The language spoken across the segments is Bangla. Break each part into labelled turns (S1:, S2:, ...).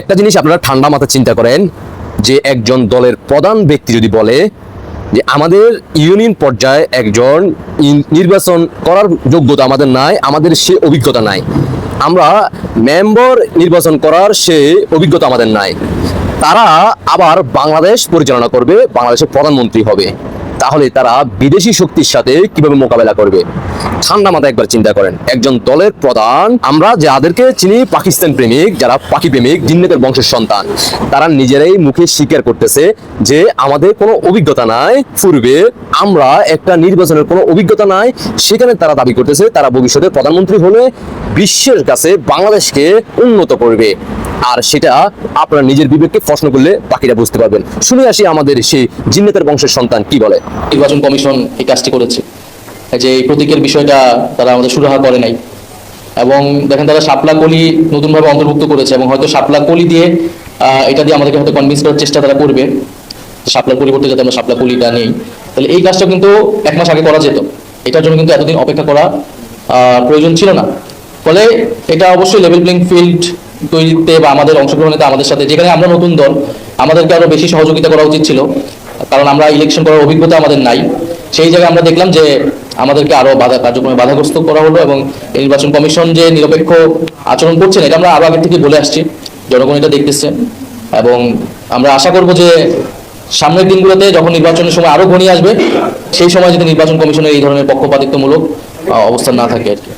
S1: একটা জিনিস আপনারা ঠান্ডা মাথা চিন্তা করেন, যে একজন দলের প্রধান ব্যক্তি যদি বলে যে আমাদের ইউনিয়ন পর্যায়ে একজন নির্বাচন করার যোগ্যতা আমাদের নাই, আমাদের সে অভিজ্ঞতা নাই। আমরা মেম্বার নির্বাচন করার সে অভিজ্ঞতা আমাদের নাই। তারা আবার বাংলাদেশ পরিচালনা করবে, বাংলাদেশের প্রধানমন্ত্রী হবে। তাহলে তারা বিদেশি শক্তির সাথে কীভাবে মোকাবেলা করবে? ঠান্ডা মাথায় একবার চিন্তা করেন। একজন দলের প্রধান, আমরা যাদেরকে চিনি পাকিস্তান প্রেমিক, যারা পাকি প্রেমিক, জিন্নেতের বংশের সন্তান, তারা নিজেরাই মুখে স্বীকার করতেছে যে আমাদের কোনো অভিজ্ঞতা নাই। পূর্বে আমরা একটা নির্বাচনের কোনো অভিজ্ঞতা নাই, সেখানে তারা দাবি করতেছে, তারা ভবিষ্যতে প্রধানমন্ত্রী হলে বিশ্বের কাছে বাংলাদেশকে উন্নত করবে। আর সেটা আপনারা নিজের বিবেককে প্রশ্ন করলে বাকিরা বুঝতে পারবেন। শুনে আসি আমাদের সেই জিন্নেতের বংশের সন্তান কি বলে।
S2: নির্বাচন কমিশন এই কাজটি করেছে। যে এই প্রতীকের বিষয়টা তারা আমাদের সুরাহা করে নাই। এবং দেখেন তারা শাপলা কলি নতুনভাবে অন্তর্ভুক্ত করেছে এবং হয়তো শাপলা কলি দিয়ে এটা দিয়ে আমাদেরকে হয়তো কনভিন্স করার চেষ্টা তারা করবে শাপলার পরিবর্তে যাতে আমরা শাপলা কলিটা নেই। তাহলে এই কাজটা কিন্তু এক মাস আগে করা যেত। এটার জন্য কিন্তু এতদিন অপেক্ষা করা প্রয়োজন ছিল না। ফলে এটা অবশ্যই লেভেল প্লেইং ফিল্ড তৈরিতে বা আমাদের অংশগ্রহণেতে আমাদের সাথে, যেখানে আমরা নতুন দল, আমাদেরকে আরও বেশি সহযোগিতা করা উচিত ছিল। কারণ আমরা ইলেকশন করার অভিজ্ঞতা আমাদের নাই। সেই জায়গায় আমরা দেখলাম যে আমাদেরকে আরও বাধা কার্যক্রমে বাধাগ্রস্ত করা হলো এবং নির্বাচন কমিশন যে নিরপেক্ষ আচরণ করছেন এটা আমরা আরও আগে থেকে বলে আসছি। জনগণ এটা দেখতেছে এবং আমরা আশা করব যে সামনের দিনগুলোতে যখন নির্বাচনের সময় আরও ঘনিয়ে আসবে, সেই সময় যদি নির্বাচন কমিশনের এই ধরনের পক্ষপাতিত্বমূলক অবস্থান না থাকে আর কি।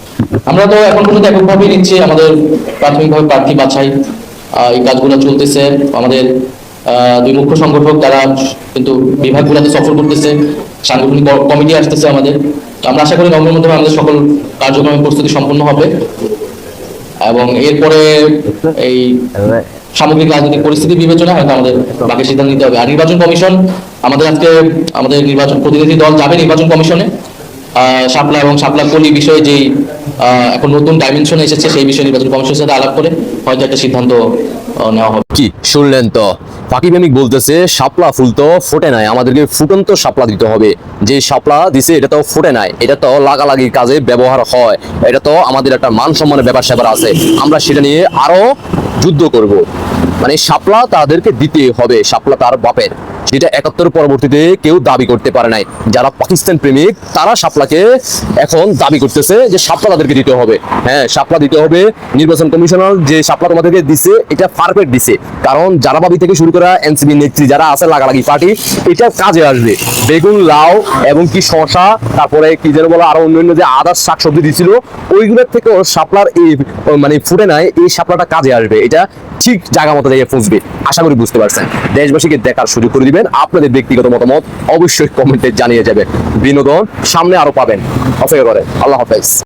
S2: আমরা তো এখন পর্যন্ত এককভাবেই নিচ্ছি, আমাদের প্রাথমিকভাবে প্রার্থী বাছাই এই কাজগুলো চলতেছে। আমাদের দুই মুখ্য সংগঠক, তারা কিন্তু বিভাগগুলোতে সফর করতেছে, সাংগঠনিক কমিটি আসতেছে আমাদের। আমরা আশা করি নভেম্বর মধ্যে আমাদের সকল কার্যক্রমের প্রস্তুতি সম্পন্ন হবে। এবং এরপরে এই সামগ্রিক রাজনৈতিক পরিস্থিতি বিবেচনা হয়তো আমাদের বাকি সিদ্ধান্ত নিতে হবে। আর নির্বাচন কমিশন, আমাদের আজকে আমাদের নির্বাচন প্রতিনিধি দল যাবে নির্বাচন কমিশনে। শাপলা এবং শাপলা কলি বিষয়ে যেই এখন নতুন ডাইমেনশন এসেছে, সেই বিষয়ে নির্বাচন কমিশনের সাথে আলাপ করে হয়তো একটা সিদ্ধান্ত নেওয়া হবে।
S1: কি? শুনলেন তো? পাকি প্রেমিক বলতেছে, শাপলা ফুল তো ফোটে নাই, আমাদেরকে ফুটন্ত শাপলা দিতে হবে। যে শাপলা দিছে, এটা তো ফুটে নাই, এটা তো লাগালাগির কাজে ব্যবহার হয়, এটা তো আমাদের একটা মান সম্মানের ব্যাপার স্যাপার আছে। আমরা সেটা নিয়ে আরও যুদ্ধ করব। মানে শাপলা তাদেরকে দিতে হবে, শাপলা তার বাপের। যেটা একাত্তর পরবর্তীতে কেউ দাবি করতে পারে নাই। যারা পাকিস্তান প্রেমিক, তারা শাপলাকে এখন দাবি করতেছে যে শাপলা তাদেরকে দিতে হবে। হ্যাঁ শাপলা দিতে হবে। নির্বাচন কমিশনার যে শাপলা তোমাদেরকে দিছে, এটা পারফেক্ট দিছে। কারণ জারাবাবি থেকে শুরু করা এনসিপি নেত্রী যারা আছে, লাগালাগি পার্টি এটা কাজে আসবে। বেগুন, লাউ এবং কি শশা তারপরে কি যেন বলো আরও অন্যান্য যে আদার শাকসবজি দিছিল, ওইগুলোর থেকে ওর শাপলার এই মানে ফুটে নাই, এই শাপলাটা কাজে আসবে। এটা ঠিক জায়গা মতো জায়গায় পৌঁছবে আশা করি বুঝতে পারছেন। দেশবাসীকে দেখার সুযোগ করে দিবেন। আপনাদের ব্যক্তিগত মতামত অবশ্যই কমেন্টে জানিয়ে যাবে বিনোদন সামনে আরও পাবেন। অপেক্ষা করেন। আল্লাহ হাফেজ।